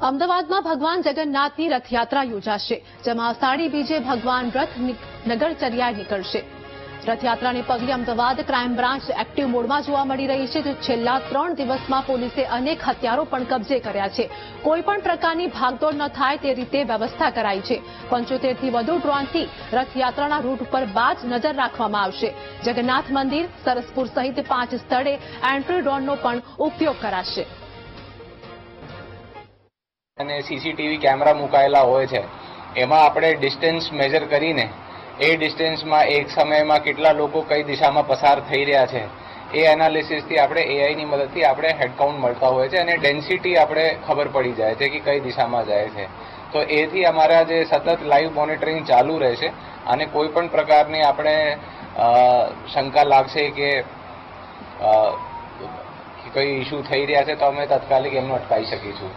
અમદાવાદમાં ભગવાન જગન્નાથની રથયાત્રા યોજાશે, જેમાં અષાઢી બીજે ભગવાન રથ નગરચર્યા નીકળશે. રથયાત્રાને પગલે અમદાવાદ ક્રાઇમ બ્રાન્ચ એક્ટિવ મોડમાં જોવા મળી રહી છે, જે છેલ્લા ત્રણ દિવસમાં પોલીસે અનેક હથિયારો પણ કબજે કર્યા છે. કોઈ પણ પ્રકારની ભાગદોડ ન થાય તે રીતે વ્યવસ્થા કરાઈ છે. પંચોતેરથી વધુ ડ્રોનથી રથયાત્રાના રૂટ ઉપર બાજ નજર રાખવામાં આવશે. જગન્નાથ મંદિર, સરસપુર સહિત પાંચ સ્થળે એન્ટ્રી ડ્રોનનો પણ ઉપયોગ કરાશે. અને સીસીટીવી કેમેરા મુકાયેલા હોય છે. એમાં આપણે ડિસ્ટન્સ મેજર કરીને એ ડિસ્ટન્સમાં એક સમયમાં કેટલા લોકો કઈ દિશામાં પસાર થઈ રહ્યા છે, એ એનાલિસિસથી આપણે એઆઈની મદદથી આપણે હેડકાઉન્ટ મળતા હોય છે અને ડેન્સિટી આપણે ખબર પડી જાય છે કે કઈ દિશામાં જાય છે. તો એથી અમારા જે સતત લાઈવ મોનિટરિંગ ચાલુ રહેશે અને કોઈ પણ પ્રકારની આપણે શંકા લાગશે કે કઈ ઇસ્યુ થઈ રહ્યા છે તો અમે તાત્કાલિક એમને અટકાવી શકીશું.